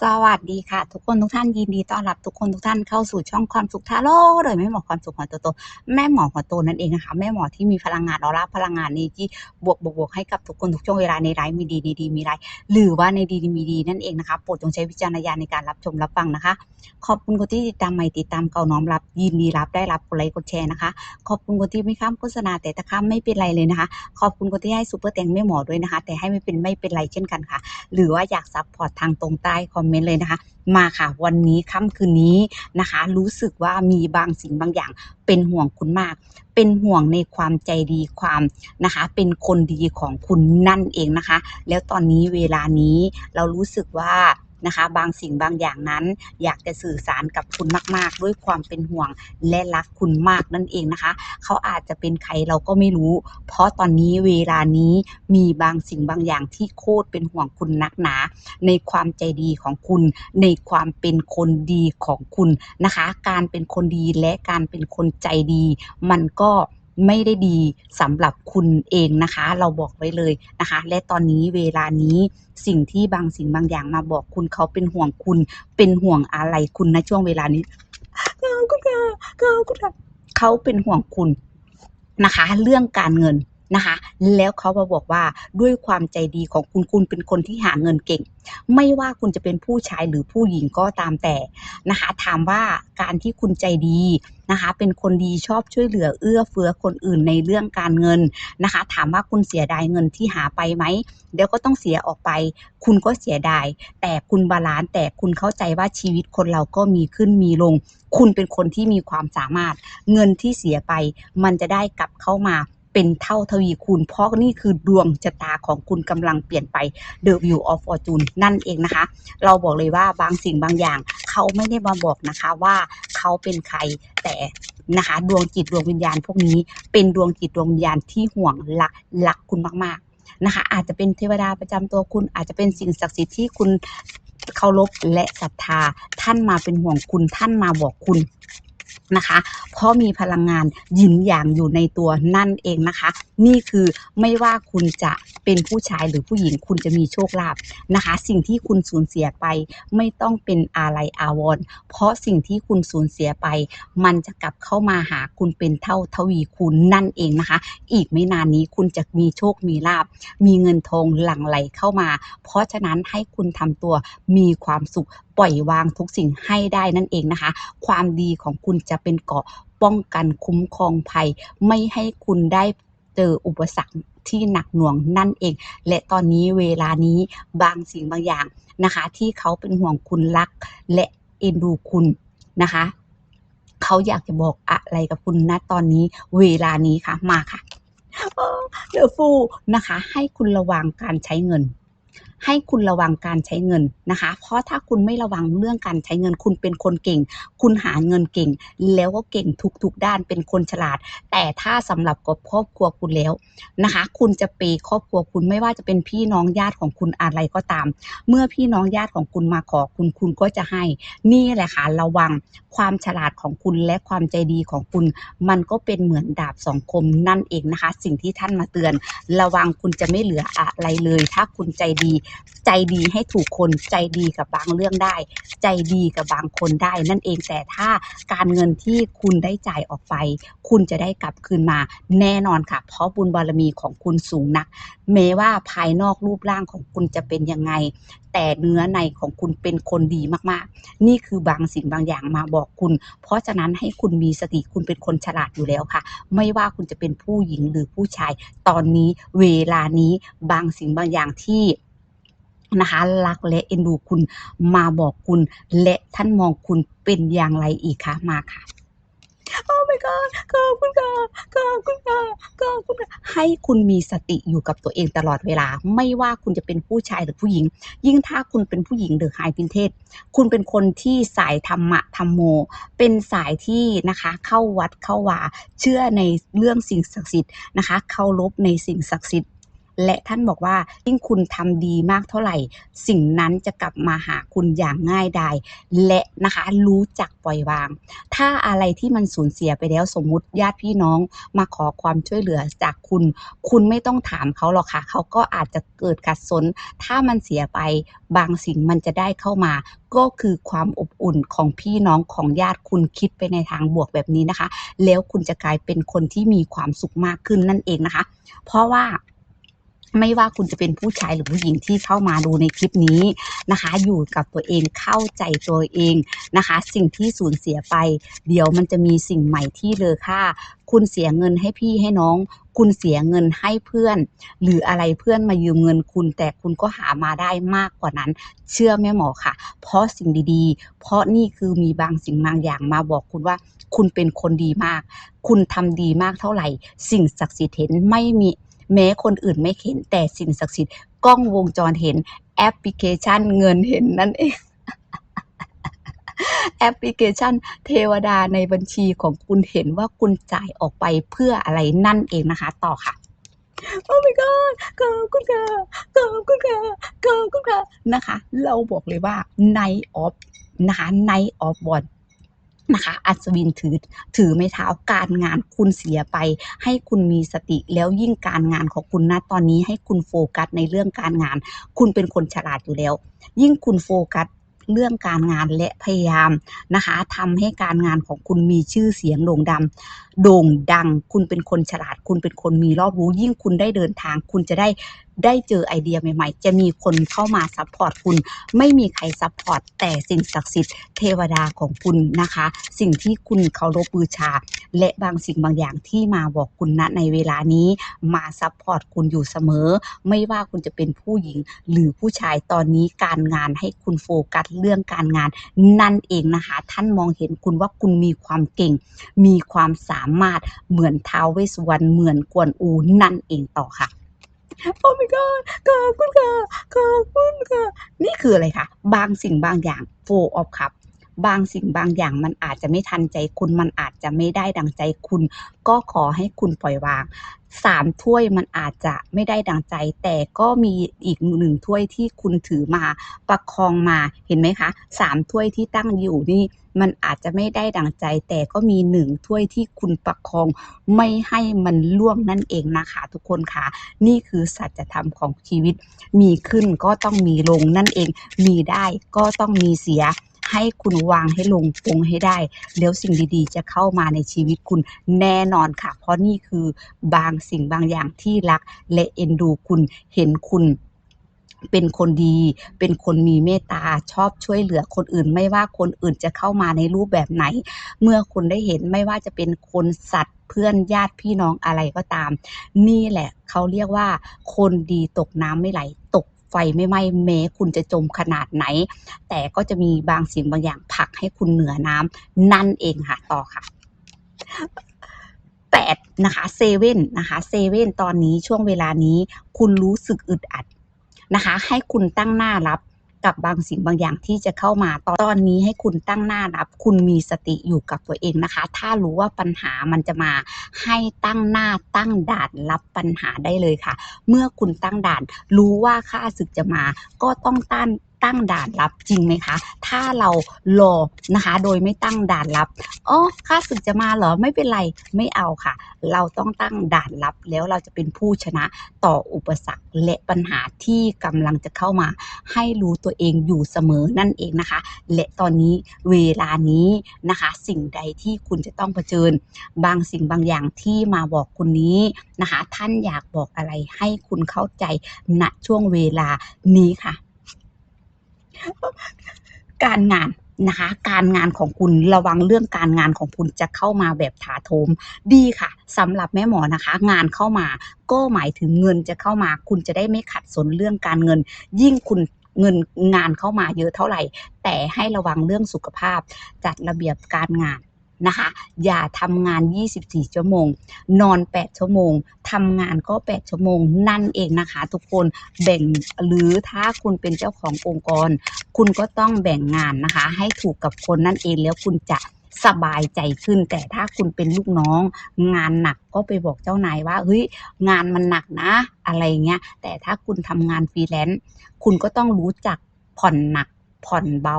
สวัสดีค่ะ ทุกคนทุกท่านยินดีต้อนรับทุกคนทุกท่านเข้าสู่ช่องความสุขทาโร่โดยแม่หมอความสุขหัวโตโตแม่หมอหัวโตนั่นเองนะคะแม่หมอที่มีพลังงานออร่าพลังงานนี้ที่บวกบวกบวกให้กับทุกคนทุกช่วงเวลาในไลฟ์มีดีดีมีไลฟ์หรือว่าในดีดีมีดีนั่นเองนะคะโปรดจงใช้วิจารณญาณในการรับชมรับฟังนะคะ ขอบคุณคนที่ติดตามใหม่ติดตามเก่าน้อมรับ ยินดีรับได้รับกดไลค์กดแชร์นะคะ ขอบคุณคนที่ไม่ข้ามโฆษณาแต่ถ้าข้ามไม่เป็นไรเลยนะคะ ขอบคุณคนที่ให้ซูเปอร์แตงแม่หมอด้วยนะคะ แต่ให้ไม่เป็นไม่เป็นไรเช่นกันค่ะ หรือว่าอยากซัพพอร์ตทางตรงใต้คอมเมนต์เลยนะคะ มาค่ะวันนี้ค่ำคืนนี้นะคะ รู้สึกว่ามีบางสิ่งบางอย่าง เป็นห่วงคุณมาก เป็นห่วงในความใจดีความนะคะ เป็นคนดีของคุณนั่นเองนะคะ แล้วตอนนี้เวลานี้เรารู้สึกว่า นะคะ บางสิ่งบางอย่างนั้น อยากจะสื่อสารกับคุณมาก ๆ ด้วยความเป็นห่วงและรักคุณมากนั่นเองนะคะ เขาอาจจะเป็นใครเราก็ไม่รู้ เพราะตอนนี้เวลานี้มีบางสิ่งบางอย่างที่โคตรเป็นห่วงคุณนักหนา ในความใจดีของคุณ ในความเป็นคนดีของคุณนะคะ การเป็นคนดีและการเป็นคนใจดี มันก็ ไม่ได้ดีสำหรับคุณเองนะคะ เราบอกไว้เลยนะคะ และตอนนี้เวลานี้สิ่งที่บางสิ่งบางอย่างมาบอกคุณเขาเป็นห่วงคุณ เป็นห่วงอะไรคุณในช่วงเวลานี้ขาคุณค่ะขอบคุณค่ะเขาเป็นห่วงคุณนะคะ เรื่องการเงิน นะคะ แล้วเขามาบอกว่าด้วยความใจดีของคุณคุณเป็นคนที่หาเงินเก่ง ไม่ว่าคุณจะเป็นผู้ชายหรือผู้หญิงก็ตามแต่นะคะ ถามว่าการที่คุณใจดีนะคะ เป็นคนดีชอบช่วยเหลือเอื้อเฟื้อคนอื่นในเรื่องการเงินนะคะ ถามว่าคุณเสียดายเงินที่หาไปไหมเดี๋ยวก็ต้องเสียออกไป คุณก็เสียดาย แต่คุณบาลานซ์แต่คุณเข้าใจว่าชีวิตคนเราก็มีขึ้นมีลง คุณเป็นคนที่มีความสามารถ เงินที่เสียไป มันจะได้กลับเข้ามา เป็นเท่าทวีคูณ เพราะนี่คือดวงชะตาของคุณกำลังเปลี่ยนไป The View of Fortune นั่นเองนะคะ เราบอกเลยว่าบางสิ่งบางอย่าง เขาไม่ได้มาบอกนะคะว่าเขาเป็นใครแต่นะคะดวงจิตดวงวิญญาณพวกนี้ เป็นดวงจิตดวงวิญญาณที่ห่วงรักรักคุณมากๆนะคะ อาจจะเป็นเทวดาประจำตัวคุณอาจจะเป็นสิ่งศักดิ์สิทธิ์ที่คุณเคารพและศรัทธาท่านมาเป็นห่วงคุณท่านมาบอกคุณ นะคะ เพราะมีพลังงานหยินหยางอยู่ในตัวนั่นเองนะคะ นี่คือไม่ว่าคุณจะเป็นผู้ชายหรือผู้หญิงคุณจะมีโชคลาภนะคะ สิ่งที่คุณสูญเสียไปไม่ต้องเป็นอะไรอาวรณ์เพราะสิ่งที่คุณสูญเสียไป มันจะกลับเข้ามาหาคุณเป็นเท่าทวีคูณนั่นเองนะคะ อีกไม่นานนี้คุณจะมีโชคมีลาบมีเงินทองหลั่งไหลเข้ามา เพราะฉะนั้นให้คุณทำตัวมีความสุขปล่อยวางทุกสิ่งให้ได้นั่นเองนะคะ ความดีของคุณจะเป็นเกาะป้องกันคุ้มครองภัย ไม่ให้คุณได้เจออุปสรรคที่หนักหน่วงนั่นเอง และตอนนี้เวลานี้บางสิ่งบางอย่างนะคะ ที่เขาเป็นห่วงคุณรัก และเอ็นดูคุณนะคะ เขาอยากจะบอกอะไรกับคุณณตอนนี้เวลานี้ค่ะมาค่ะเดอะฟูนะคะ ให้คุณระวังการใช้เงิน ให้คุณระวังการใช้เงินนะคะ เพราะถ้าคุณไม่ระวังเรื่องการใช้เงิน คุณเป็นคนเก่ง คุณหาเงินเก่ง แล้วก็เก่งทุกๆด้านเป็นคนฉลาด แต่ถ้าสำหรับกับครอบครัวคุณแล้วนะคะ คุณจะปย์ครอบครัวคุณไม่ว่าจะเป็นพี่น้องญาติของคุณอะไรก็ตาม เมื่อพี่น้องญาติของคุณมาขอคุณคุณก็จะให้ นี่แหละค่ะระวังความฉลาดของคุณและความใจดีของคุณ มันก็เป็นเหมือนดาบสองคมนั่นเองนะคะ สิ่งที่ท่านมาเตือน ระวังคุณจะไม่เหลืออะไรเลย ถ้าคุณใจดีใจดีให้ถูกคนใจดีกับบางเรื่องได้ ใจดีกับบางคนได้ นั่นเองแต่ถ้าการเงินที่คุณได้จ่ายออกไป คุณจะได้กลับคืนมาแน่นอนค่ะ เพราะบุญบารมีของคุณสูงนักแม้ว่าภายนอกรูปร่างของคุณจะเป็นยังไง แต่เนื้อในของคุณเป็นคนดีมากๆ นี่คือบางสิ่งบางอย่างมาบอกคุณ เพราะฉะนั้นให้คุณมีสติคุณเป็นคนฉลาดอยู่แล้วค่ะ ไม่ว่าคุณจะเป็นผู้หญิงหรือผู้ชาย ตอนนี้เวลานี้บางสิ่งบางอย่างที่ นะคะรักและเอ็นดูคุณมาบอกคุณ และท่านมองคุณเป็นอย่างไรอีกคะมาค่ะโอ้ my god ขอบคุณค่ะขอบคุณค่ะขอบคุณค่ะให้คุณมีสติอยู่กับตัวเองตลอดเวลา ไม่ว่าคุณจะเป็นผู้ชายหรือผู้หญิง ยิ่งถ้าคุณเป็นผู้หญิงหรือไฮพินเทศ คุณเป็นคนที่สายธรรมะธรรมโม เป็นสายที่นะคะเข้าวัดเข้าวา เชื่อในเรื่องสิ่งศักดิ์สิทธิ์นะคะ เคารพในสิ่งศักดิ์สิทธิ์ และท่านบอกว่ายิ่งคุณทำดีมากเท่าไหร่ สิ่งนั้นจะกลับมาหาคุณอย่างง่ายดายและนะคะรู้จักปล่อยวาง ถ้าอะไรที่มันสูญเสียไปแล้วสมมุติญาติพี่น้องมาขอความช่วยเหลือจากคุณ คุณไม่ต้องถามเขาหรอกค่ะเขาก็อาจจะเกิดขัดสน ถ้ามันเสียไปบางสิ่งมันจะได้เข้ามา ก็คือความอบอุ่นของพี่น้องของญาติคุณคิดไปในทางบวกแบบนี้นะคะ แล้วคุณจะกลายเป็นคนที่มีความสุขมากขึ้นนั่นเองนะคะ เพราะว่า ไม่ว่าคุณจะเป็นผู้ชายหรือผู้หญิงที่เข้ามาดูในคลิปนี้นะคะ อยู่กับตัวเองเข้าใจตัวเองนะคะ สิ่งที่สูญเสียไป เดี๋ยวมันจะมีสิ่งใหม่ที่เลอค่า คุณเสียเงินให้พี่ให้น้อง คุณเสียเงินให้เพื่อน หรืออะไรเพื่อนมายืมเงินคุณ แต่คุณก็หามาได้มากกว่านั้น เชื่อแม่หมอค่ะ เพราะสิ่งดีๆ เพราะนี่คือมีบางสิ่งบางอย่างมาบอกคุณว่าคุณเป็นคนดีมาก คุณทำดีมากเท่าไหร่ สิ่งศักดิ์สิทธิ์เห็นไม่มี แม้คนอื่นไม่เห็นแต่สิ่งศักดิ์สิทธิ์กล้องวงจรเห็นแอปพลิเคชันเงินเห็นนั่นเอง แอปพลิเคชัน เทวดาในบัญชีของคุณเห็นว่าคุณจ่ายออกไปเพื่ออะไรนั่นเองนะคะ ต่อค่ะโอ้ my god ขอบคุณค่ะขอบคุณค่ะขอบคุณค่ะนะคะ เราบอกเลยว่า Night of นะคะ Night of o n นะคะ อัศวินถือถือไม้เท้าการงานคุณเสียไป ให้คุณมีสติแล้วยิ่งการงานของคุณนะตอนนี้ให้คุณโฟกัสในเรื่องการงาน คุณเป็นคนฉลาดอยู่แล้ว ยิ่งคุณโฟกัสเรื่องการงานและพยายามนะคะทำให้การงานของคุณมีชื่อเสียงโด่งดังโด่งดัง คุณเป็นคนฉลาด คุณเป็นคนมีรอบรู้ ยิ่งคุณได้เดินทาง คุณจะได้ ได้เจอไอเดียใหม่ ๆ จะมีคนเข้ามาซัพพอร์ตคุณ ไม่มีใครซัพพอร์ตแต่สิ่งศักดิ์สิทธิ์เทวดาของคุณนะคะ สิ่งที่คุณเคารพบูชา และบางสิ่งบางอย่างที่มาบอกคุณณในเวลานี้มาซัพพอร์ตคุณอยู่เสมอ ไม่ว่าคุณจะเป็นผู้หญิงหรือผู้ชายตอนนี้การงานให้คุณโฟกัสเรื่องการงาน นั่นเองนะคะ ท่านมองเห็นคุณว่าคุณมีความเก่ง มีความสามารถเหมือนท้าวเวสวรรณเหมือนกวนอูนั่นเองต่อค่ะ โอ้ my god ขอบคุณค่ะ ขอบคุณค่ะ นี่คืออะไรคะ บางสิ่งบางอย่าง four of cup บ บางสิ่งบางอย่างมันอาจจะไม่ทันใจคุณมันอาจจะไม่ได้ดังใจคุณ ก็ขอให้คุณปล่อยวางสามถ้วยมันอาจจะไม่ได้ดังใจ แต่ก็มีอีกหนึ่งถ้วยที่คุณถือมาประคองมาเห็นไหมคะสามถ้วยที่ตั้งอยู่นี่มันอาจจะไม่ได้ดังใจ แต่ก็มีหนึ่งถ้วยที่คุณประคองไม่ให้มันล่วงนั่นเองนะคะทุกคนค่ะ นี่คือสัจธรรมของชีวิต มีขึ้นก็ต้องมีลงนั่นเอง มีได้ก็ต้องมีเสีย ให้คุณวางให้ลงปรงให้ได้ แล้วสิ่งดีๆ จะเข้ามาในชีวิตคุณแน่นอนค่ะ เพราะนี่คือบางสิ่งบางอย่างที่รัก และเอ็นดูคุณเห็นคุณเป็นคนดี เป็นคนมีเมตตา ชอบช่วยเหลือคนอื่น ไม่ว่าคนอื่นจะเข้ามาในรูปแบบไหน เมื่อคุณได้เห็นไม่ว่าจะเป็นคนสัตว์เพื่อนญาติพี่น้องอะไรก็ตาม นี่แหละเขาเรียกว่า คนดีตกน้ำไม่ไหลตก ไฟไม่ไหม้แม้คุณจะจมขนาดไหน แต่ก็จะมีบางสิ่งบางอย่างผลักให้คุณเหนือน้ำนั่นเองค่ะต่อค่ะแปดนะคะเซเว่นนะคะเซเว่นตอนนี้ช่วงเวลานี้ คุณรู้สึกอึดอัดนะคะ ให้คุณตั้งหน้ารับ กับบางสิ่งบางอย่างที่จะเข้ามาตอนนี้ให้คุณตั้งหน้ารับ คุณมีสติอยู่กับตัวเองนะคะ ถ้ารู้ว่าปัญหามันจะมาให้ตั้งหน้าตั้งด่านรับปัญหาได้เลยค่ะ เมื่อคุณตั้งด่าน รู้ว่าค่าศึกจะมา ก็ต้องต้าน ตั้งด่านรับจริงไหมคะ ถ้าเรารอนะคะ โดยไม่ตั้งด่านรับอ๋อค่าศึกจะมาเหรอไม่เป็นไรไม่เอาค่ะ เราต้องตั้งด่านรับแล้วเราจะเป็นผู้ชนะต่ออุปสรรคและปัญหาที่กำลังจะเข้ามา ให้รู้ตัวเองอยู่เสมอนั่นเองนะคะ และตอนนี้เวลานี้นะคะ สิ่งใดที่คุณจะต้องเผชิญ บางสิ่งบางอย่างที่มาบอกคุณนี้นะคะ ท่านอยากบอกอะไรให้คุณเข้าใจณช่วงเวลานี้ค่ะ การงานนะคะ การงานของคุณระวังเรื่องการงานของคุณจะเข้ามาแบบถาโถมดีค่ะสำหรับแม่หมอนะคะ งานเข้ามาก็หมายถึงเงินจะเข้ามา คุณจะได้ไม่ขัดสนเรื่องการเงิน ยิ่งคุณเงินงานเข้ามาเยอะเท่าไหร่ แต่ให้ระวังเรื่องสุขภาพ จัดระเบียบการงาน นะคะ อย่าทำงาน 24 ชั่วโมง นอน 8 ชั่วโมงทำงานก็ 8 ชั่วโมง นั่นเองนะคะ ทุกคนแบ่งหรือถ้าคุณเป็นเจ้าขององค์กร คุณก็ต้องแบ่งงานนะคะ ให้ถูกกับคนนั่นเองแล้วคุณจะสบายใจขึ้น แต่ถ้าคุณเป็นลูกน้อง งานหนักก็ไปบอกเจ้านายว่าเฮ้ยงานมันหนักนะ อะไรเงี้ยแต่ถ้าคุณทำงานฟรีแลนซ์คุณก็ต้องรู้จักผ่อนหนักผ่อนเบา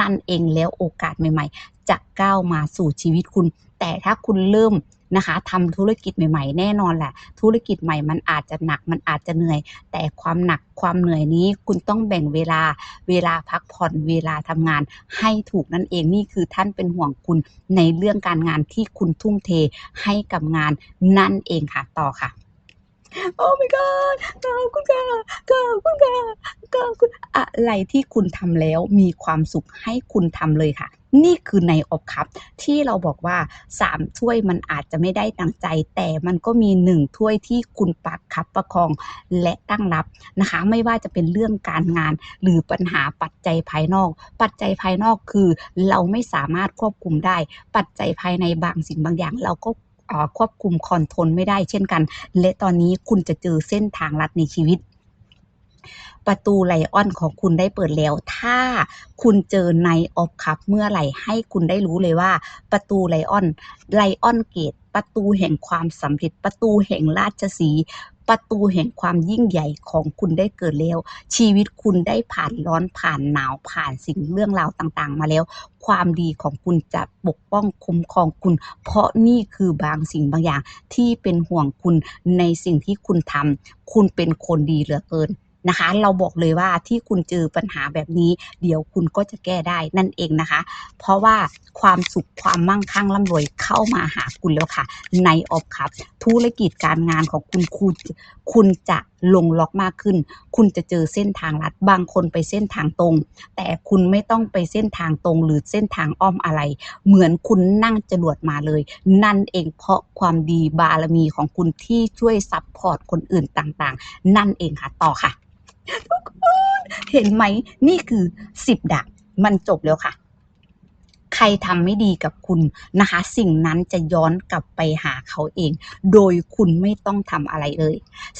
นั่นเองแล้วโอกาสใหม่ ๆ จะก้าวมาสู่ชีวิตคุณ แต่ถ้าคุณเริ่มนะคะทำธุรกิจใหม่ ๆ แน่นอนแหละ ธุรกิจใหม่มันอาจจะหนักมันอาจจะเหนื่อย แต่ความหนักความเหนื่อยนี้คุณต้องแบ่งเวลาเวลาพักผ่อนเวลาทำงานให้ถูกนั่นเองนี่คือท่านเป็นห่วงคุณในเรื่องการงานที่คุณทุ่มเทให้กับงานนั่นเองค่ะต่อค่ะโอ้ my god ขอบคุณค่ะขอบคุณค่ะขอบคุณอะไรที่คุณทำแล้วมีความสุขให้คุณทำเลยค่ะ นี่คือในอบคับ ที่เราบอกว่า 3 ถ้วยมันอาจจะไม่ได้ดังใจ แต่มันก็มี 1 ถ้วยที่คุณปักคับประคองและตั้งรับนะคะ ไม่ว่าจะเป็นเรื่องการงานหรือปัญหาปัจจัยภายนอก ปัจจัยภายนอกคือเราไม่สามารถควบคุมได้ ปัจจัยภายในบางสิ่งบางอย่างเราก็ควบคุมคอนโทรลไม่ได้เช่นกัน และตอนนี้คุณจะเจอเส้นทางลัดในชีวิต ประตูไลออนของคุณได้เปิดแล้ว ถ้าคุณเจอในออฟคัพเมื่อไหร่ให้คุณได้รู้เลยว่า ประตูไลออนไลออนเกต ประตูแห่งความสำเร็จ ประตูแห่งราชสีประตูแห่งความยิ่งใหญ่ของคุณได้เกิดแล้ว ชีวิตคุณได้ผ่านร้อนผ่านหนาวผ่านสิ่งเรื่องราวต่างๆ มาแล้ว ความดีของคุณจะปกป้องคุ้มครองคุณ เพราะนี่คือบางสิ่งบางอย่างที่เป็นห่วงคุณในสิ่งที่คุณทำคุณเป็นคนดีเหลือเกิน นะคะ เราบอกเลยว่าที่คุณเจอปัญหาแบบนี้ เดี๋ยวคุณก็จะแก้ได้นั่นเองนะคะ เพราะว่าความสุขความมั่งคั่งร่ำรวยเข้ามาหาคุณแล้วค่ะในออฟคับธุรกิจการงานของคุณคุณ คุณจะลงล็อกมากขึ้น คุณจะเจอเส้นทางลัด บางคนไปเส้นทางตรง แต่คุณไม่ต้องไปเส้นทางตรงหรือเส้นทางอ้อมอะไร เหมือนคุณนั่งจรวดมาเลย นั่นเองเพราะความดีบารมีของคุณที่ช่วยซัพพอร์ตคนอื่นต่างๆ นั่นเองค่ะ ต่อค่ะ ทุกคน เห็นไหม นี่คือสิบดาบมันจบแล้วค่ะ ใครทำไม่ดีกับคุณนะคะ สิ่งนั้นจะย้อนกลับไปหาเขาเอง โดยคุณไม่ต้องทำอะไรเลย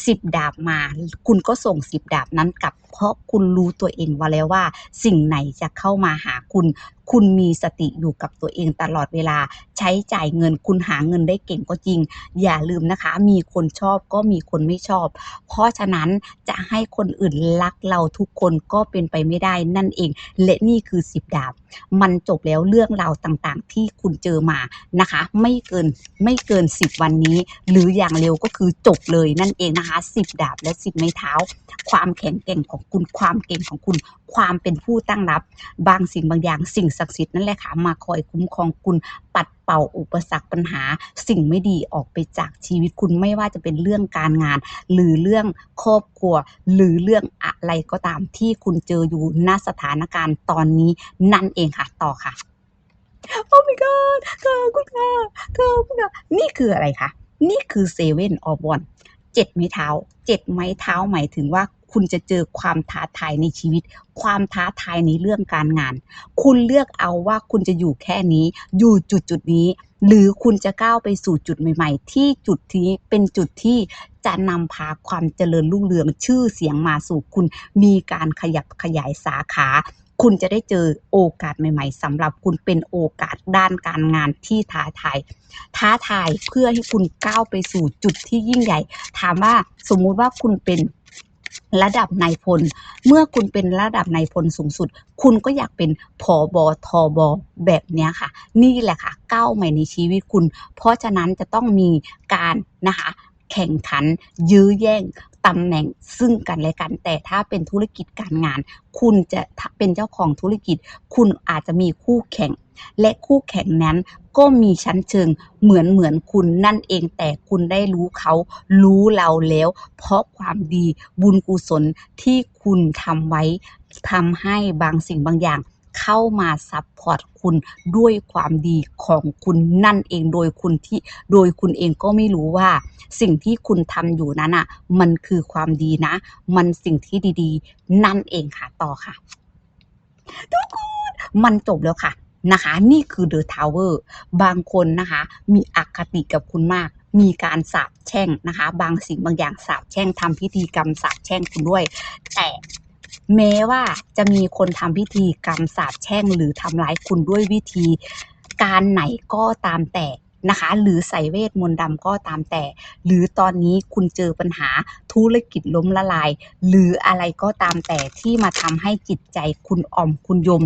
สิบดาบมา คุณก็ส่งสิบดาบนั้นกลับ เพราะคุณรู้ตัวเองว่าแล้วว่า สิ่งไหนจะเข้ามาหาคุณ คุณมีสติอยู่กับตัวเองตลอดเวลา ใช้จ่ายเงินคุณหาเงินได้เก่งก็จริง อย่าลืมนะคะ มีคนชอบก็มีคนไม่ชอบ เพราะฉะนั้นจะให้คนอื่นรักเราทุกคนก็เป็นไปไม่ได้นั่นเอง และนี่คือสิบดาบ มันจบแล้วเรื่องราวต่างๆ ที่คุณเจอมานะคะ ไม่เกินไม่เกิน10วันนี้ หรืออย่างเร็วก็คือจบเลยนั่นเองนะคะ10ดาบและ10ไม้เท้า ความแข็งแกร่งของคุณความเก่งของคุณ ความเป็นผู้ตั้งรับบางสิ่งบางอย่างสิ่งศักดิ์สิทธิ์นั่นแหละค่ะมาคอยคุ้มครองคุณปัดเป่าอุปสรรคปัญหา สิ่งไม่ดีออกไปจากชีวิตคุณไม่ว่าจะเป็นเรื่องการงาน หรือเรื่องครอบครัว หรือเรื่องอะไรก็ตามที่คุณเจออยู่ณสถานการณ์ตอนนี้นั่นเองค่ะ ต่อค่ะโอ้ my god ขอบคุณค่ะขอบคุณค่ะนี่คืออะไรคะนี่คือเซเว่นออฟวันเจ็ดไม้เท้าเจ็ดไม้เท้าหมายถึงว่า คุณจะเจอความท้าทายในชีวิต ความท้าทายในเรื่องการงาน คุณเลือกเอาว่าคุณจะอยู่แค่นี้ อยู่จุดจุดนี้ หรือคุณจะก้าวไปสู่จุดใหม่ ๆ ที่จุดนี้เป็นจุดที่จะนำพาความเจริญรุ่งเรืองชื่อเสียงมาสู่คุณ มีการขยับขยายสาขาคุณจะได้เจอโอกาสใหม่ ๆสำหรับคุณเป็นโอกาสด้านการงานที่ท้าทาย ท้าทายเพื่อให้คุณก้าวไปสู่จุดที่ยิ่งใหญ่ ถามว่าสมมุติว่าคุณเป็น ระดับนายพล เมื่อคุณเป็นระดับนายพลสูงสุด คุณก็อยากเป็นผอบอทอบอแบบเนี้ยค่ะ นี่แหละค่ะก้าวใหม่ในชีวิตคุณ เพราะฉะนั้นจะต้องมีการนะคะแข่งขันยื้อแย่ง ตำแหน่งซึ่งกันและกัน แต่ถ้าเป็นธุรกิจการงาน คุณจะเป็นเจ้าของธุรกิจ คุณอาจจะมีคู่แข่ง และคู่แข่งนั้นก็มีชั้นเชิงเหมือนเหมือนคุณนั่นเองแต่คุณได้รู้เขารู้เราแล้ว เพราะความดีบุญกุศลที่คุณทำไว้ทำให้บางสิ่งบางอย่าง เข้ามาซัพพอร์ตคุณด้วยความดีของคุณนั่นเองโดยคุณที่โดยคุณเองก็ไม่รู้ว่า สิ่งที่คุณทำอยู่นั้นอะมันคือความดีนะ มันสิ่งที่ดีๆ นั่นเองค่ะต่อค่ะ ทุกคนมันจบแล้วค่ะนะคะ นี่คือ The Tower บางคนนะคะ มีอคติกับคุณมากมีการสาบแช่งนะคะ บางสิ่งบางอย่างสาบแช่งทำพิธีกรรมสาบแช่งคุณด้วย แต่ แม้ว่าจะมีคนทำพิธีกรรมสาบแช่งหรือทำร้ายคุณด้วยวิธีการไหนก็ตามแต่ นะคะ หรือใส่เวทมนต์ดำก็ตามแต่ หรือตอนนี้คุณเจอปัญหาธุรกิจล้มละลาย หรืออะไรก็ตามแต่ที่มาทำให้จิตใจคุณอ่อมคุณยม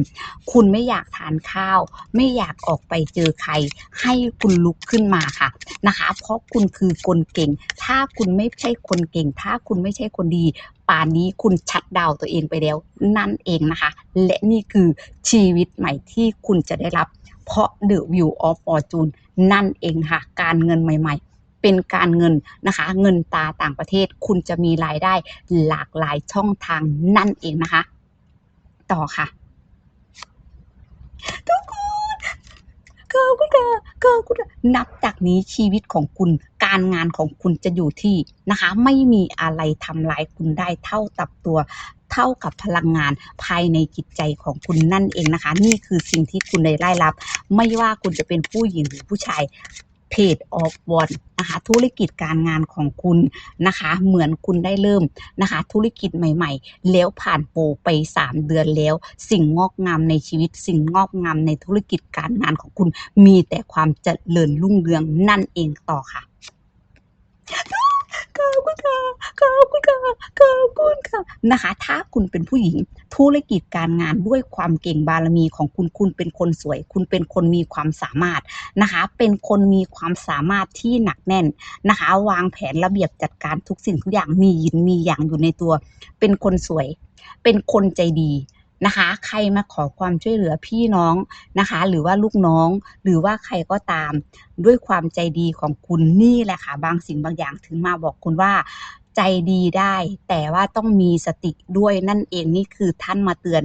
คุณไม่อยากทานข้าว ไม่อยากออกไปเจอใคร ให้คุณลุกขึ้นมาค่ะนะคะ เพราะคุณคือคนเก่ง ถ้าคุณไม่ใช่คนเก่ง ถ้าคุณไม่ใช่คนดีป่านนี้คุณชัดดาวตัวเองไปแล้วนั่นเองนะคะ และนี่คือชีวิตใหม่ที่คุณจะได้รับ เพราะ The View of Fortune นั่นเองค่ะ การเงินใหม่ ๆเป็นการเงินนะคะ เงินตาต่างประเทศคุณจะมีรายได้หลากหลายช่องทางนั่นเองนะคะ ต่อค่ะ ทุกคนขอบคุณค่ะขอบคุณนับจากนี้ชีวิตของคุณการงานของคุณจะอยู่ที่นะคะ ไม่มีอะไรทำลายคุณได้เท่ากับตัว เท่ากับพลังงานภายในจิตใจของคุณนั่นเองนะคะ นี่คือสิ่งที่คุณได้ได้รับ ไม่ว่าคุณจะเป็นผู้หญิงหรือผู้ชายเพจออฟวอนนะคะธุรกิจการงานของคุณนะคะ เหมือนคุณได้เริ่มนะคะ ธุรกิจใหม่ ๆ แล้วผ่านโปรไป 3 เดือนแล้ว สิ่งงอกงามในชีวิต สิ่งงอกงามในธุรกิจการงานของคุณ มีแต่ความเจริญรุ่งเรืองนั่นเองต่อค่ะ ขอบคุณค่ะขอบคุณค่ะขอบคุณค่ะนะคะ ถ้าคุณเป็นผู้หญิง ธุรกิจการงานด้วยความเก่งบารมีของคุณคุณเป็นคนสวย คุณเป็นคนมีความสามารถนะคะ เป็นคนมีความสามารถที่หนักแน่นนะคะ วางแผนระเบียบจัดการทุกสิ่งทุกอย่างมียินมีอย่างอยู่ในตัว เป็นคนสวย เป็นคนใจดี นะคะ ใครมาขอความช่วยเหลือพี่น้องนะคะ หรือว่าลูกน้องหรือว่าใครก็ตาม ด้วยความใจดีของคุณนี่แหละค่ะ บางสิ่งบางอย่างถึงมาบอกคุณว่าใจดีได้ แต่ว่าต้องมีสติด้วยนั่นเองนี่คือท่านมาเตือน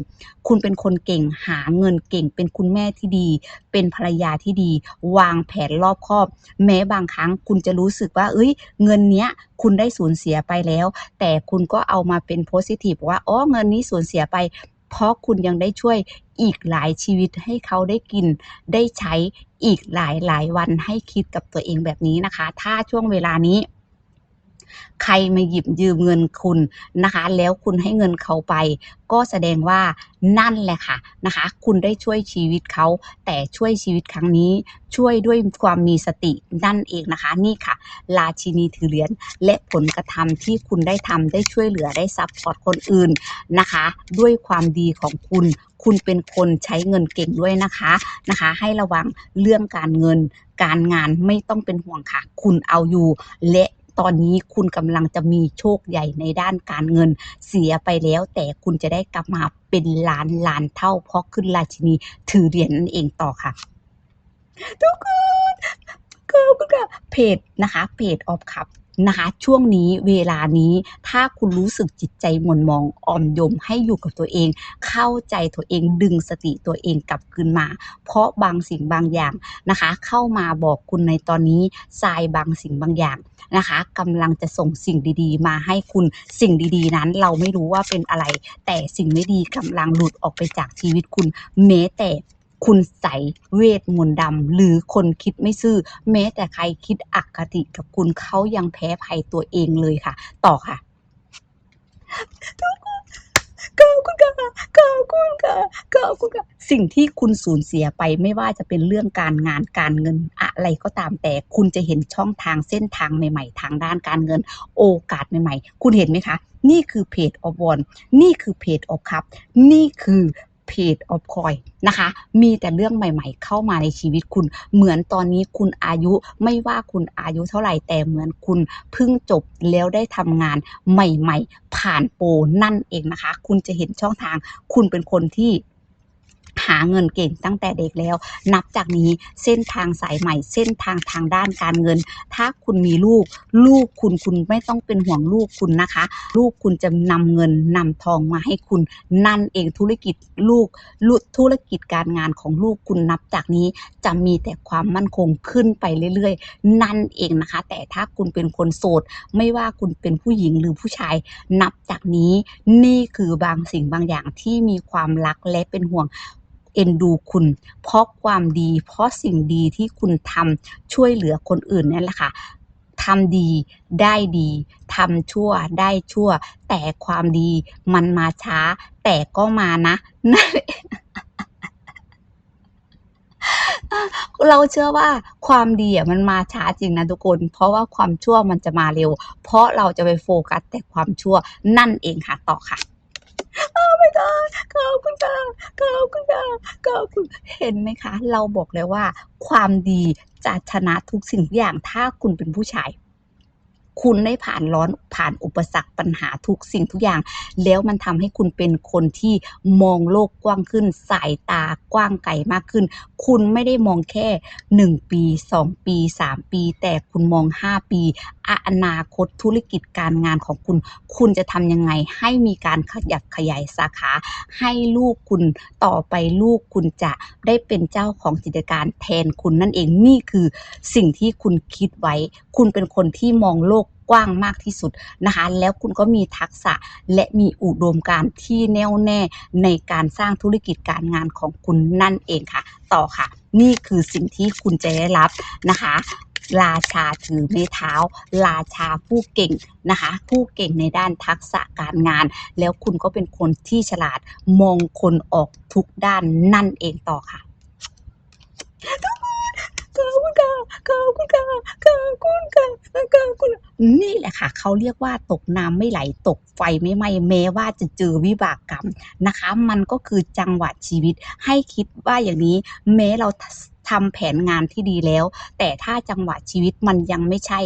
คุณเป็นคนเก่งหาเงินเก่ง เป็นคุณแม่ที่ดี เป็นภรรยาที่ดี วางแผนรอบคอบ แม้บางครั้งคุณจะรู้สึกว่า เอ้ย เงินเนี้ยคุณได้สูญเสียไปแล้ว แต่คุณก็เอามาเป็นโพสิทีฟว่าอ๋อเงินนี้สูญเสียไป เพราะคุณยังได้ช่วยอีกหลายชีวิตให้เขาได้กิน ได้ใช้อีกหลายหลายวันให้คิดกับตัวเองแบบนี้นะคะ ถ้าช่วงเวลานี้ ใครมาหยิบยืมเงินคุณนะคะ แล้วคุณให้เงินเขาไป ก็แสดงว่านั่นแหละค่ะนะคะ คุณได้ช่วยชีวิตเขา แต่ช่วยชีวิตครั้งนี้ ช่วยด้วยความมีสตินั่นเองนะคะ นี่ค่ะ ราชินีถือเหรียญและผลกระทำที่คุณได้ทำได้ช่วยเหลือได้ซัพพอร์ตคนอื่นนะคะ ด้วยความดีของคุณคุณเป็นคนใช้เงินเก่งด้วยนะคะนะคะ ให้ระวังเรื่องการเงินการงานไม่ต้องเป็นห่วงค่ะ คุณเอาอยู่และ ตอนนี้คุณกำลังจะมีโชคใหญ่ในด้านการเงินเสียไปแล้ว แต่คุณจะได้กลับมาเป็นล้านล้านเท่า เพราะขึ้นราชินีถือเหรียญนั่นเองต่อค่ะ ทุกคนขอบคุณค่ะเพจนะคะเพจออฟคับ นะคะ ช่วงนี้เวลานี้ถ้าคุณรู้สึกจิตใจหม่นมองอ่อมยมให้อยู่กับตัวเอง เข้าใจตัวเองดึงสติตัวเองกลับคืนมา เพราะบางสิ่งบางอย่างนะคะ เข้ามาบอกคุณในตอนนี้ทรายบางสิ่งบางอย่างนะคะกำลังจะส่งสิ่งดีๆ มาให้คุณสิ่งดีๆ นั้นเราไม่รู้ว่าเป็นอะไร แต่สิ่งไม่ดีกำลังหลุดออกไปจากชีวิตคุณ แม้แต่ คุณใสเวทมนต์ดำหรือคนคิดไม่ซื่อ แม้แต่ใครคิดอคติกับคุณเขายังแพ้ภัยตัวเองเลยค่ะ ต่อค่ะขอบคุณค่ะขอบคุณค่ะขอบคุณค่ะสิ่งที่คุณสูญเสียไปไม่ว่าจะเป็นเรื่องการงานการเงินอะไรก็ตามแต่ คุณจะเห็นช่องทางเส้นทางใหม่ ๆ ทางด้านการเงิน โอกาสใหม่ ๆ คุณเห็นไหมคะ นี่คือเพจออฟวอนนี่คือเพจออฟคัพนี่คือ เพจออฟคอยนะคะ มีแต่เรื่องใหม่ ๆ เข้ามาในชีวิตคุณ เหมือนตอนนี้คุณอายุไม่ว่าคุณอายุเท่าไหร่แต่เหมือนคุณเพิ่งจบแล้วได้ทำงานใหม่ ๆ ผ่านโปรนั่นเองนะคะ คุณจะเห็นช่องทาง คุณเป็นคนที่ หาเงินเก่งตั้งแต่เด็กแล้ว นับจากนี้เส้นทางสายใหม่ เส้นทางทางด้านการเงิน ถ้าคุณมีลูก ลูกคุณคุณไม่ต้องเป็นห่วงลูกคุณนะคะ ลูกคุณจะนำเงินนำทองมาให้คุณ นั่นเองธุรกิจลูกลูกธุรกิจการงานของลูกคุณนับจากนี้จะมีแต่ความมั่นคงขึ้นไปเรื่อยๆ นั่นเองนะคะ แต่ถ้าคุณเป็นคนโสด ไม่ว่าคุณเป็นผู้หญิงหรือผู้ชาย นับจากนี้นี่คือบางสิ่งบางอย่างที่มีความรักและเป็นห่วง เอ็นดูคุณ เพราะความดี เพราะสิ่งดีที่คุณทำช่วยเหลือคนอื่นนั่นแหละค่ะทำดีได้ดีทำชั่วได้ชั่ว แต่ความดีมันมาช้า แต่ก็มานะนั่นเราเชื่อว่าความดีอะมันมาช้าจริงนะทุกคน เพราะว่าความชั่วมันจะมาเร็ว เพราะเราจะไปโฟกัสแต่ความชั่วนั่นเองค่ะต่อค่ะ my god ขอบคุณค่ะขอบคุณค่ะขอบคุณเห็นไหมคะ เราบอกเลยว่า ความดีจะชนะทุกสิ่งทุกอย่างถ้าคุณเป็นผู้ชาย คุณได้ผ่านร้อนผ่านอุปสรรคปัญหาทุกสิ่งทุกอย่าง แล้วมันทำให้คุณเป็นคนที่มองโลกกว้างขึ้น สายตากว้างไกลมากขึ้น คุณไม่ได้มองแค่ 1 ปี 2 ปี 3 ปี แต่คุณมอง 5 ปีอนาคตธุรกิจการงานของคุณ คุณจะทำยังไงให้มีการขยับขยายสาขา ให้ลูกคุณต่อไปลูกคุณจะได้เป็นเจ้าของกิจการแทนคุณนั่นเองนี่คือสิ่งที่คุณคิดไว้ คุณเป็นคนที่มองโลกกว้างมากที่สุดนะคะ แล้วคุณก็มีทักษะและมีอุดมการณ์ที่แน่วแน่ในการสร้างธุรกิจการงานของคุณนั่นเองค่ะ ต่อค่ะ นี่คือสิ่งที่คุณจะได้รับนะคะราชาถือไม้เท้า ราชาผู้เก่งนะคะ ผู้เก่งในด้านทักษะการงาน แล้วคุณก็เป็นคนที่ฉลาดมองคนออกทุกด้านนั่นเองต่อค่ะ ขอบคุณค่ะขอบคุณค่ะขอบคุณค่ะขอบคุณนี่แหละค่ะ เขาเรียกว่าตกน้ำไม่ไหลตกไฟไม่ไหม้แม้ว่าจะเจอวิบากกรรมนะคะ มันก็คือจังหวะชีวิตให้คิดว่าอย่างนี้แม้เรา ทำแผนงานที่ดีแล้ว แต่ถ้าจังหวะชีวิตมันยังไม่ใช่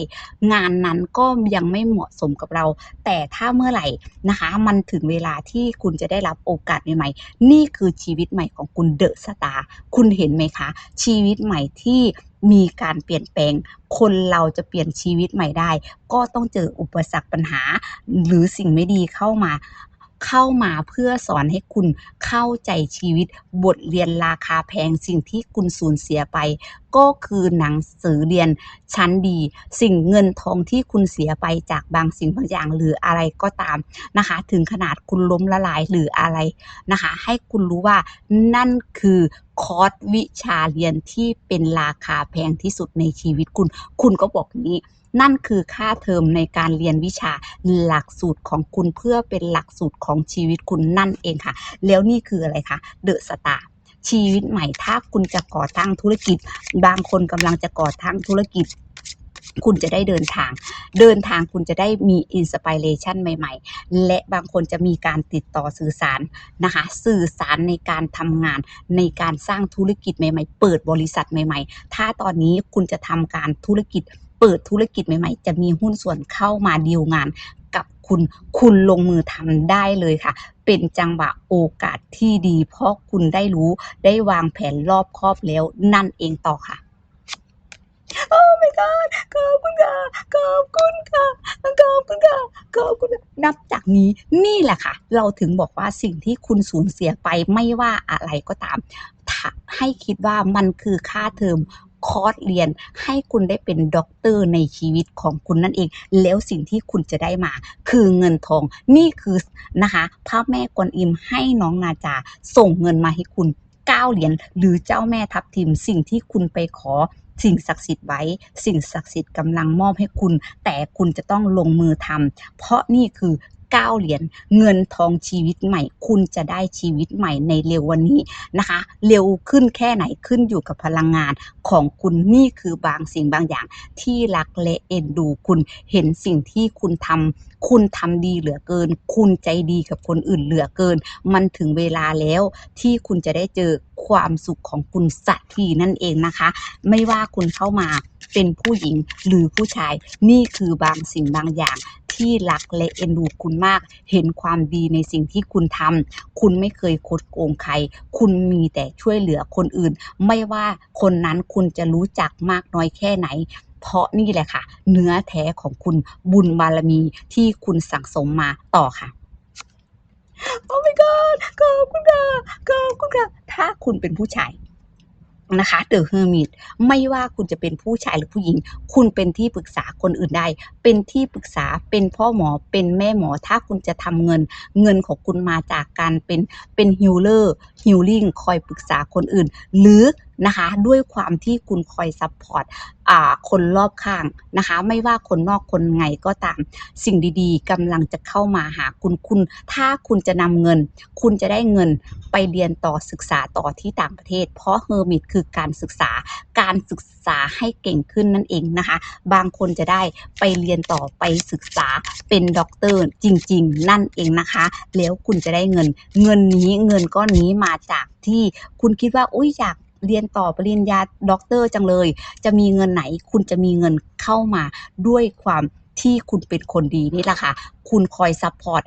งานนั้นก็ยังไม่เหมาะสมกับเรา แต่ถ้าเมื่อไหร่นะคะ มันถึงเวลาที่คุณจะได้รับโอกาสใหม่ๆนี่คือชีวิตใหม่ของคุณเดอะสตาร์คุณเห็นไหมคะ ชีวิตใหม่ที่มีการเปลี่ยนแปลง คนเราจะเปลี่ยนชีวิตใหม่ได้ ก็ต้องเจออุปสรรคปัญหา หรือสิ่งไม่ดีเข้ามา เข้ามาเพื่อสอนให้คุณเข้าใจชีวิตบทเรียนราคาแพงสิ่งที่คุณสูญเสียไป ก็คือหนังสือเรียนชั้นดี สิ่งเงินทองที่คุณเสียไปจากบางสิ่งบางอย่างหรืออะไรก็ตามนะคะ ถึงขนาดคุณล้มละลายหรืออะไรนะคะ ให้คุณรู้ว่านั่นคือคอร์สวิชาเรียนที่เป็นราคาแพงที่สุดในชีวิตคุณ คุณก็บอกนี้ นั่นคือค่าเทอมในการเรียนวิชาหลักสูตรของคุณเพื่อเป็นหลักสูตรของชีวิตคุณนั่นเองค่ะ แล้วนี่คืออะไรคะเดอะสตาร์ชีวิตใหม่ถ้าคุณจะก่อตั้งธุรกิจ บางคนกำลังจะก่อตั้งธุรกิจคุณจะได้เดินทาง เดินทางคุณจะได้มีอินสปิเรชันใหม่ ๆ และบางคนจะมีการติดต่อสื่อสารนะคะ สื่อสารในการทำงาน ในการสร้างธุรกิจใหม่ ๆ เปิดบริษัทใหม่ ๆ ถ้าตอนนี้คุณจะทำการธุรกิจ เปิดธุรกิจใหม่ๆ จะมีหุ้นส่วนเข้ามาดีลงานกับคุณ คุณลงมือทำได้เลยค่ะ เป็นจังหวะโอกาสที่ดี เพราะคุณได้รู้ได้วางแผนรอบครอบแล้วนั่นเองต่อค่ะโอ้ my god ขอบคุณค่ะ ขอบคุณค่ะ ขอบคุณค่ะ ขอบคุณ นับจากนี้นี่แหละค่ะ เราถึงบอกว่าสิ่งที่คุณสูญเสียไปไม่ว่าอะไรก็ตาม ให้คิดว่ามันคือค่าเทอม คอร์สเรียน ให้คุณได้เป็นด็อกเตอร์ในชีวิตของคุณนั่นเอง แล้วสิ่งที่คุณจะได้มา คือเงินทอง นี่คือนะคะพระแม่กวนอิมให้น้องนาจาส่งเงินมาให้คุณ9เหรียญหรือเจ้าแม่ทับทิมสิ่งที่คุณไปขอสิ่งศักดิ์สิทธิ์ไว้ สิ่งศักดิ์สิทธิ์กำลังมอบให้คุณ แต่คุณจะต้องลงมือทำเพราะนี่คือ 9 เหรียญเงินทองชีวิตใหม่ คุณจะได้ชีวิตใหม่ในเร็ววันนี้นะคะ เร็วขึ้นแค่ไหนขึ้นอยู่กับพลังงานของคุณนี่คือบางสิ่งบางอย่าง ที่รักและเอ็นดูคุณเห็นสิ่งที่คุณทำคุณทำดีเหลือเกิน คุณใจดีกับคนอื่นเหลือเกิน มันถึงเวลาแล้วที่คุณจะได้เจอความสุขของคุณสักทีนั่นเองนะคะ ไม่ว่าคุณเข้ามาเป็นผู้หญิงหรือผู้ชาย นี่คือบางสิ่งบางอย่าง ที่รักและเอ็นดูคุณมาก เห็นความดีในสิ่งที่คุณทำคุณไม่เคยคดโกงใคร คุณมีแต่ช่วยเหลือคนอื่น ไม่ว่าคนนั้นคุณจะรู้จักมากน้อยแค่ไหนเพราะนี่แหละค่ะ เนื้อแท้ของคุณบุญบารมีที่คุณสั่งสมมาต่อค่ะโอ้ my god ขอบคุณค่ะขอบคุณค่ะถ้าคุณเป็นผู้ชาย นะคะเดอะเฮอร์มิตไม่ว่าคุณจะเป็นผู้ชายหรือผู้หญิง คุณเป็นที่ปรึกษาคนอื่นได้ เป็นที่ปรึกษาเป็นพ่อหมอเป็นแม่หมอถ้าคุณจะทำเงิน เงินของคุณมาจากการเป็นเป็นฮิลเลอร์ฮิลลิ่งคอยปรึกษาคนอื่น หรือ นะคะ ด้วยความที่คุณคอยซัพพอร์ตคนรอบข้างนะคะ ไม่ว่าคนนอกคนในก็ตาม สิ่งดีๆกำลังจะเข้ามาหาคุณคุณ ถ้าคุณจะนำเงิน คุณจะได้เงินไปเรียนต่อศึกษาต่อที่ต่างประเทศ เพราะเฮอร์มิตคือการศึกษาการศึกษาให้เก่งขึ้นนั่นเองนะคะ บางคนจะได้ไปเรียนต่อไปศึกษาเป็นด็อกเตอร์จริง ๆ นั่นเองนะคะ แล้วคุณจะได้เงิน เงินนี้เงินก้อนนี้มาจากที่คุณคิดว่าอุ้ยอยาก เรียนต่อปริญญาด็อกเตอร์จังเลย จะมีเงินไหน คุณจะมีเงินเข้ามาด้วยความที่คุณเป็นคนดีนี่แหละค่ะ คุณคอยซัพพอร์ต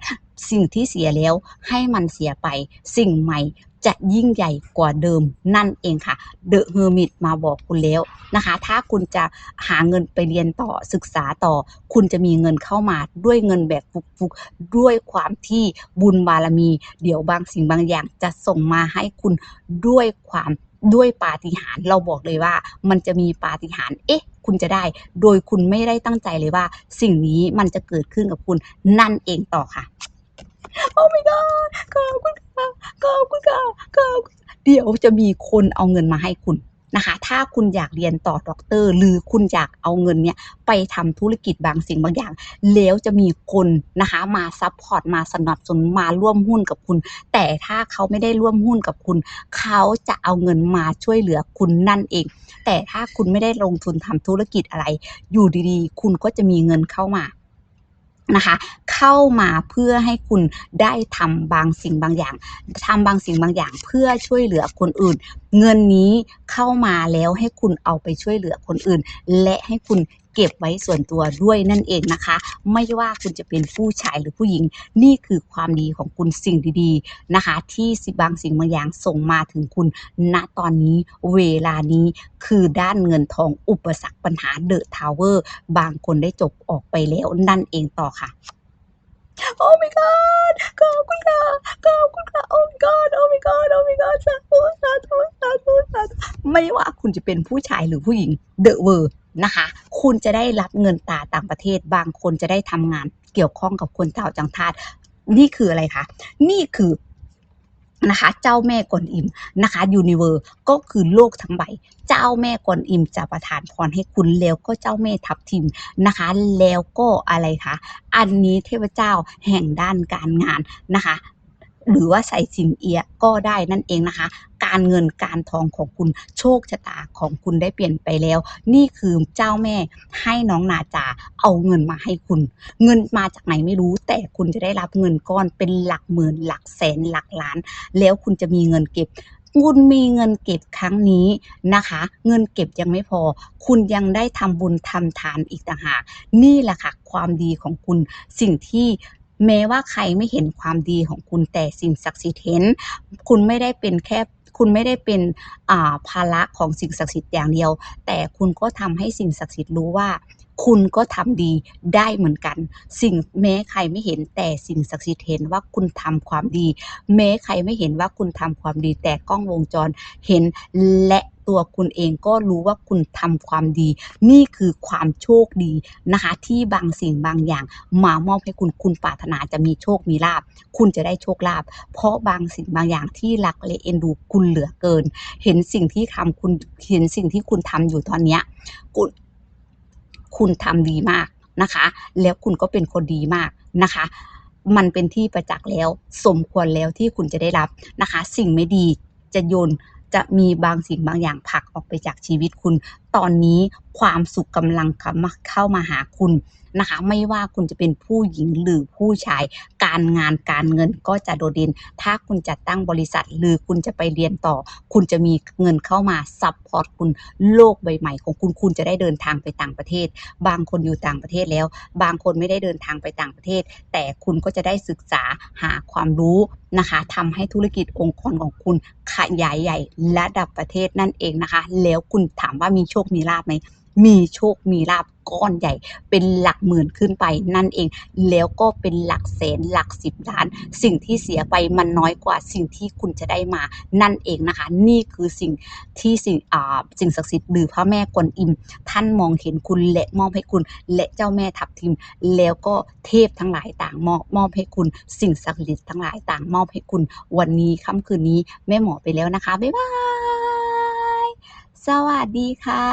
สิ่งที่เสียแล้วให้มันเสียไป สิ่งใหม่จะยิ่งใหญ่กว่าเดิมนั่นเองค่ะเดอะเฮอร์มิตมาบอกคุณแล้วนะคะ ถ้าคุณจะหาเงินไปเรียนต่อศึกษาต่อ คุณจะมีเงินเข้ามาด้วยเงินแบบฟุกๆ ด้วยความที่บุญบารมี เดี๋ยวบางสิ่งบางอย่างจะส่งมาให้คุณด้วยความ ด้วยปาฏิหาริย์เราบอกเลยว่ามันจะมีปาฏิหาริย์เอ๊ะ คุณจะได้ โดยคุณไม่ได้ตั้งใจเลยว่า สิ่งนี้มันจะเกิดขึ้นกับคุณนั่นเองต่อค่ะโอ้ my god ขอบคุณค่ะขอบคุณค่ะขอบคุณเดี๋ยวจะมีคนเอาเงินมาให้คุณ นะคะ ถ้าคุณอยากเรียนต่อด็อกเตอร์ หรือคุณอยากเอาเงินเนี่ยไปทำธุรกิจบางสิ่งบางอย่าง แล้วจะมีคนนะคะมาซัพพอร์ตมาสนับสนุนมาร่วมหุ้นกับคุณ แต่ถ้าเขาไม่ได้ร่วมหุ้นกับคุณ เขาจะเอาเงินมาช่วยเหลือคุณนั่นเอง แต่ถ้าคุณไม่ได้ลงทุนทำธุรกิจอะไร อยู่ดีๆ คุณก็จะมีเงินเข้ามา นะคะ เข้ามาเพื่อให้คุณได้ทำบางสิ่งบางอย่างทำบางสิ่งบางอย่างเพื่อช่วยเหลือคนอื่น เงินนี้เข้ามาแล้วให้คุณเอาไปช่วยเหลือคนอื่น และให้คุณ เก็บไว้ส่วนตัวด้วยนั่นเองนะคะ ไม่ว่าคุณจะเป็นผู้ชายหรือผู้หญิง นี่คือความดีของคุณสิ่งดีๆนะคะ ที่สิบางสิ่งบางอย่างส่งมาถึงคุณณตอนนี้เวลานี้คือด้านเงินทองอุปสรรคปัญหาเดอะทาวเวอร์บางคนได้จบออกไปแล้วนั่นเองต่อค่ะโอ้ my god ขอบคุณค่ะขอบคุณค่ะ โอ้ my god โอ้ my god โอ้ my god สาธุสาธุสาธุสาธุไม่ว่าคุณจะเป็นผู้ชายหรือผู้หญิงเดอะเวอร์นะคะ คุณจะได้รับเงินตาต่างประเทศ บางคนจะได้ทำงานเกี่ยวข้องกับคนเต่าจังทาตนี่คืออะไรคะ นี่คือนะคะเจ้าแม่กวนอิมนะคะยูนิเวอร์ก็คือโลกทั้งใบ เจ้าแม่กวนอิมจะประทานพรให้คุณแล้วก็เจ้าแม่ทับทิมนะคะ แล้วก็อะไรคะอันนี้เทพเจ้าแห่งด้านการงานนะคะ หรือว่าใส่สิงเอียก็ได้นั่นเองนะคะ การเงินการทองของคุณโชคชะตาของคุณได้เปลี่ยนไปแล้ว นี่คือเจ้าแม่ให้น้องนาจาเอาเงินมาให้คุณ เงินมาจากไหนไม่รู้ แต่คุณจะได้รับเงินก้อนเป็นหลักหมื่นหลักแสนหลักล้าน แล้วคุณจะมีเงินเก็บคุณมีเงินเก็บครั้งนี้นะคะ เงินเก็บยังไม่พอ คุณยังได้ทำบุญทำทานอีกต่างหากนี่แหละค่ะความดีของคุณสิ่งที่ แม้ว่าใครไม่เห็นความดีของคุณแต่สิ่งศักดิ์สิทธิ์เห็นคุณไม่ได้เป็นแค่คุณไม่ได้เป็นาภาระของสิ่งศักดิ์สิทธิ์อย่างเดียว แต่คุณก็ทำให้สิ่งศักดิ์สิทธิ์รู้ว่า คุณก็ทำดีได้เหมือนกัน สิ่งแม้ใครไม่เห็นแต่สิ่งศักดิ์สิทธิ์เห็นว่าคุณทำความดี แม้ใครไม่เห็นว่าคุณทำความดี แต่กล้องวงจรเห็นและ ตัวคุณเองก็รู้ว่าคุณทำความดี นี่คือความโชคดีนะคะ ที่บางสิ่งบางอย่างมามอบให้คุณคุณปรารถนาจะมีโชคมีลาบ คุณจะได้โชคลาภเพราะบางสิ่งบางอย่างที่รักและเอ็นดูคุณเหลือเกิน เห็นสิ่งที่ทำคุณเห็นสิ่งที่คุณทำอยู่ตอนเนี้ยคุณคุณทำดีมากนะคะ แล้วคุณก็เป็นคนดีมากนะคะมันเป็นที่ประจักษ์แล้ว สมควรแล้วที่คุณจะได้รับนะคะ สิ่งไม่ดีจะโยน จะมีบางสิ่งบางอย่างผลักออกไปจากชีวิตคุณ ตอนนี้ความสุขกำลังเข้ามาหาคุณ นะคะ ไม่ว่าคุณจะเป็นผู้หญิงหรือผู้ชาย การงานการเงินก็จะโดดเด่น ถ้าคุณจัดตั้งบริษัทหรือคุณจะไปเรียนต่อ คุณจะมีเงินเข้ามาซัพพอร์ตคุณโลกใบใหม่ของคุณคุณจะได้เดินทางไปต่างประเทศ บางคนอยู่ต่างประเทศแล้ว บางคนไม่ได้เดินทางไปต่างประเทศ แต่คุณก็จะได้ศึกษาหาความรู้นะคะทำให้ธุรกิจองค์กรของคุณขยายใหญ่ระดับประเทศนั่นเองนะคะ แล้วคุณถามว่ามีโชคมีลาภไหม มีโชคมีลาบก้อนใหญ่ เป็นหลักหมื่นขึ้นไปนั่นเอง แล้วก็เป็นหลักแสนหลักสิบล้าน สิ่งที่เสียไปมันน้อยกว่าสิ่งที่คุณจะได้มานั่นเองนะคะ นี่คือสิ่งที่สิ่งอ่าสิ่งศักดิ์สิทธิ์หรือพระแม่กวนอิม ท่านมองเห็นคุณและมอบให้คุณ และเจ้าแม่ทับทิม แล้วก็เทพทั้งหลายต่างมอบมอบให้คุณ สิ่งศักดิ์สิทธิ์ทั้งหลายต่างมอบให้คุณ วันนี้ค่ำคืนนี้แม่หมอไปแล้วนะคะบ๊ายบายสวัสดีค่ะ